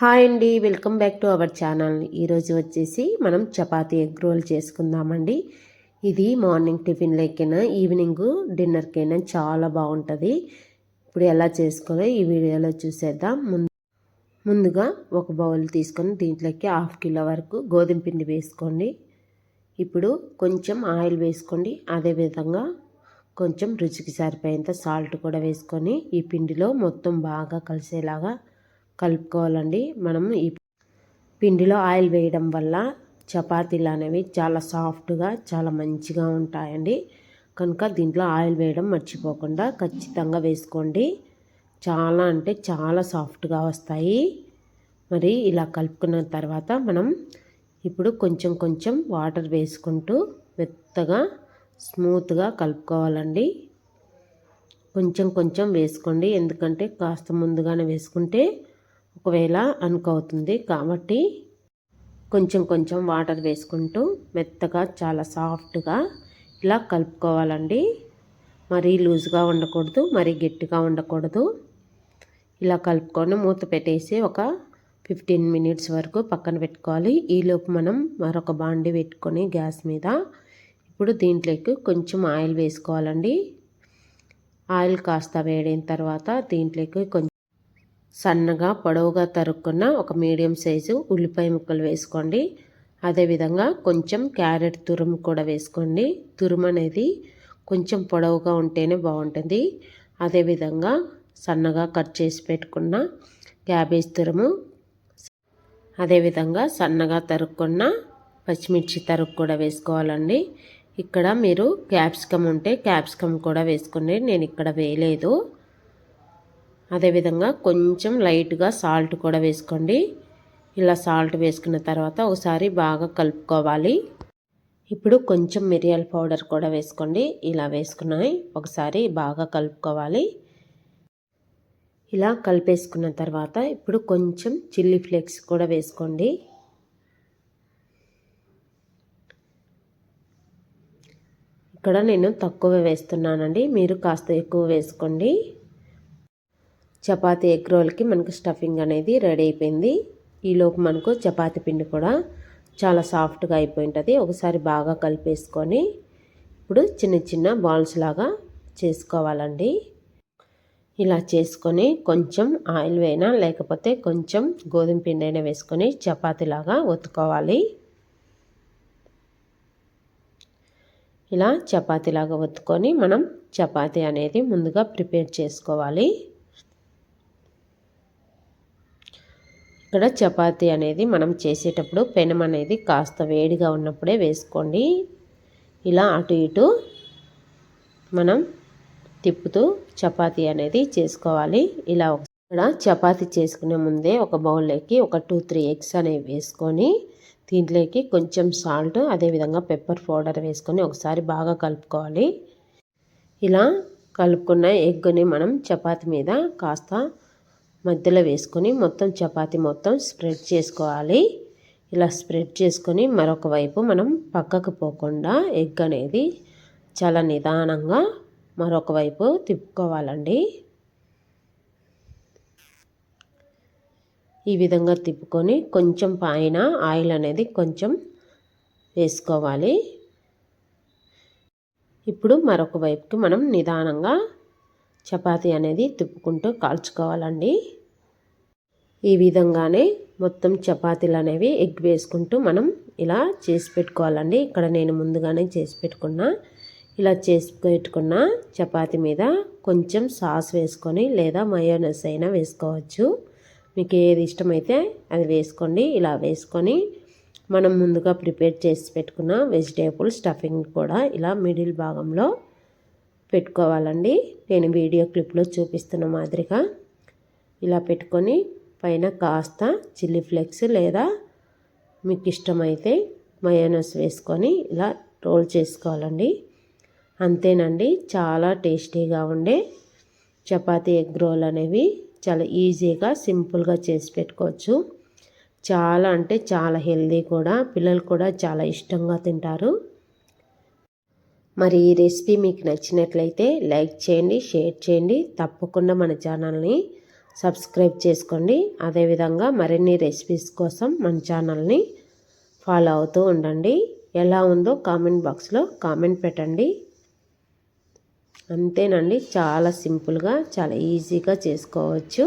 Hi అండి welcome back to our channel. ఈరోజు వచ్చేసి మనం చపాతీ ఎగ్ రోల్ చేసుకుందామండి. ఇది మార్నింగ్ టిఫిన్లకైనా ఈవినింగ్ డిన్నర్కైనా చాలా బాగుంటుంది. ఇప్పుడు ఎలా చేసుకోవాలో ఈ వీడియోలో చూసేద్దాం. ముందు ముందుగా ఒక బౌల్ తీసుకొని దీంట్లోకి హాఫ్ కిలో వరకు గోధుమ పిండి వేసుకోండి. ఇప్పుడు కొంచెం ఆయిల్ వేసుకోండి. అదేవిధంగా కొంచెం రుచికి సరిపోయేంత సాల్ట్ కూడా వేసుకొని ఈ పిండిలో మొత్తం బాగా కలిసేలాగా కలుపుకోవాలండి. మనం ఈ పిండిలో ఆయిల్ వేయడం వల్ల చపాతీలు అనేవి చాలా సాఫ్ట్గా చాలా మంచిగా ఉంటాయండి. కనుక దీంట్లో ఆయిల్ వేయడం మర్చిపోకుండా ఖచ్చితంగా వేసుకోండి. చాలా అంటే చాలా సాఫ్ట్గా వస్తాయి. మరి ఇలా కలుపుకున్న తర్వాత మనం ఇప్పుడు కొంచెం కొంచెం వాటర్ వేసుకుంటూ మెత్తగా స్మూత్గా కలుపుకోవాలండి. కొంచెం కొంచెం వేసుకోండి. ఎందుకంటే కాస్త ముందుగానే వేసుకుంటే ఒకవేళ అనుకవుతుంది కాబట్టి కొంచెం కొంచెం వాటర్ వేసుకుంటూ మెత్తగా చాలా సాఫ్ట్గా ఇలా కలుపుకోవాలండి. మరీ లూజ్గా ఉండకూడదు మరీ గట్టిగా ఉండకూడదు. ఇలా కలుపుకొని మూత పెట్టేసి ఒక ఫిఫ్టీన్ మినిట్స్ వరకు పక్కన పెట్టుకోవాలి. ఈలోపు మనం మరొక బాండి పెట్టుకొని గ్యాస్ మీద ఇప్పుడు దీంట్లోకి కొంచెం ఆయిల్ వేసుకోవాలండి. ఆయిల్ కాస్త వేడిన తర్వాత దీంట్లోకి కొంచెం సన్నగా పొడవుగా తరుక్కున్న ఒక మీడియం సైజు ఉల్లిపాయ ముక్కలు వేసుకోండి. అదేవిధంగా కొంచెం క్యారెట్ తురుము కూడా వేసుకోండి. తురుము అనేది కొంచెం పొడవుగా ఉంటేనే బాగుంటుంది. అదేవిధంగా సన్నగా కట్ చేసి పెట్టుకున్న క్యాబేజ్ తురుము అదేవిధంగా సన్నగా తరుక్కున్న పచ్చిమిర్చి తరుగు కూడా వేసుకోవాలండి. ఇక్కడ మీరు క్యాప్సికమ్ ఉంటే క్యాప్సికమ్ కూడా వేసుకోండి. నేను ఇక్కడ వేయలేదు. అదేవిధంగా కొంచెం లైట్గా సాల్ట్ కూడా వేసుకోండి. ఇలా సాల్ట్ వేసుకున్న తర్వాత ఒకసారి బాగా కలుపుకోవాలి. ఇప్పుడు కొంచెం మిరియాల పౌడర్ కూడా వేసుకోండి. ఇలా వేసుకున్నాయి. ఒకసారి బాగా కలుపుకోవాలి. ఇలా కలిపేసుకున్న తర్వాత ఇప్పుడు కొంచెం చిల్లీ ఫ్లేక్స్ కూడా వేసుకోండి. ఇక్కడ నేను తక్కువ వేస్తున్నానండి. మీరు కాస్త ఎక్కువ వేసుకోండి. చపాతీ ఎగ్ రోల్కి మనకు స్టఫింగ్ అనేది రెడీ అయిపోయింది. ఈలోపు మనకు చపాతీ పిండి కూడా చాలా సాఫ్ట్గా అయిపోయి ఉంటుంది ఒకసారి బాగా కలిపేసుకొని ఇప్పుడు చిన్న చిన్న బాల్స్ లాగా చేసుకోవాలండి. ఇలా చేసుకొని కొంచెం ఆయిల్ వేయినా లేకపోతే కొంచెం గోధుమ పిండి అయినా వేసుకొని చపాతీలాగా ఒత్తుకోవాలి. ఇలా చపాతీలాగా ఒత్తుకొని మనం చపాతీ అనేది ముందుగా ప్రిపేర్ చేసుకోవాలి. ఇక్కడ చపాతీ అనేది మనం చేసేటప్పుడు పెనం అనేది కాస్త వేడిగా ఉన్నప్పుడే వేసుకోండి. ఇలా అటు ఇటు మనం తిప్పుతూ చపాతీ అనేది చేసుకోవాలి. ఇలా ఇక్కడ చపాతీ చేసుకునే ముందే ఒక బౌల్లోకి ఒక టూ త్రీ ఎగ్స్ అనేవి వేసుకొని దీంట్లోకి కొంచెం సాల్ట్ అదేవిధంగా పెప్పర్ పౌడర్ వేసుకొని ఒకసారి బాగా కలుపుకోవాలి. ఇలా కలుపుకున్న ఎగ్గుని మనం చపాతీ మీద కాస్త మధ్యలో వేసుకొని మొత్తం చపాతి మొత్తం స్ప్రెడ్ చేసుకోవాలి. ఇలా స్ప్రెడ్ చేసుకొని మరొక వైపు మనం పక్కకు పోకుండా ఎగ్ అనేది చాలా నిదానంగా మరొక వైపు తిప్పుకోవాలండి. ఈ విధంగా తిప్పుకొని కొంచెం పైన ఆయిల్ అనేది కొంచెం వేసుకోవాలి. ఇప్పుడు మరొక వైపుకి మనం నిదానంగా చపాతీ అనేది తిప్పుకుంటూ కాల్చుకోవాలండి. ఈ విధంగానే మొత్తం చపాతీలు అనేవి ఎగ్ వేసుకుంటూ మనం ఇలా చేసి పెట్టుకోవాలండి. ఇక్కడ నేను ముందుగానే చేసి పెట్టుకున్నా ఇలా చేసి పెట్టుకున్న చపాతీ మీద కొంచెం సాస్ వేసుకొని లేదా మయోనస్ అయినా వేసుకోవచ్చు. మీకు ఏది ఇష్టమైతే అది వేసుకోండి. ఇలా వేసుకొని మనం ముందుగా ప్రిపేర్ చేసి పెట్టుకున్న వెజిటేబుల్ స్టఫింగ్ కూడా ఇలా మిడిల్ భాగంలో పెట్టుకోవాలండి. నేను వీడియో క్లిప్లో చూపిస్తున్న మాదిరిగా ఇలా పెట్టుకొని పైన కాస్త చిల్లీ ఫ్లేక్స్ లేదా మీకు ఇష్టమైతే మయోనస్ వేసుకొని ఇలా రోల్ చేసుకోవాలండి. అంతేనండి చాలా టేస్టీగా ఉండే చపాతీ ఎగ్ రోల్ అనేవి చాలా ఈజీగా సింపుల్గా చేసి పెట్టుకోవచ్చు. చాలా అంటే చాలా హెల్దీ కూడా పిల్లలు కూడా చాలా ఇష్టంగా తింటారు. మరి ఈ రెసిపీ మీకు నచ్చినట్లయితే లైక్ చేయండి షేర్ చేయండి. తప్పకుండా మన ఛానల్ని సబ్స్క్రైబ్ చేసుకోండి. అదేవిధంగా మరిన్ని రెసిపీస్ కోసం మన ఛానల్ని ఫాలో అవుతూ ఉండండి. ఎలా ఉందో కామెంట్ బాక్స్లో కామెంట్ పెట్టండి. అంతేనండి. చాలా సింపుల్గా చాలా ఈజీగా చేసుకోవచ్చు.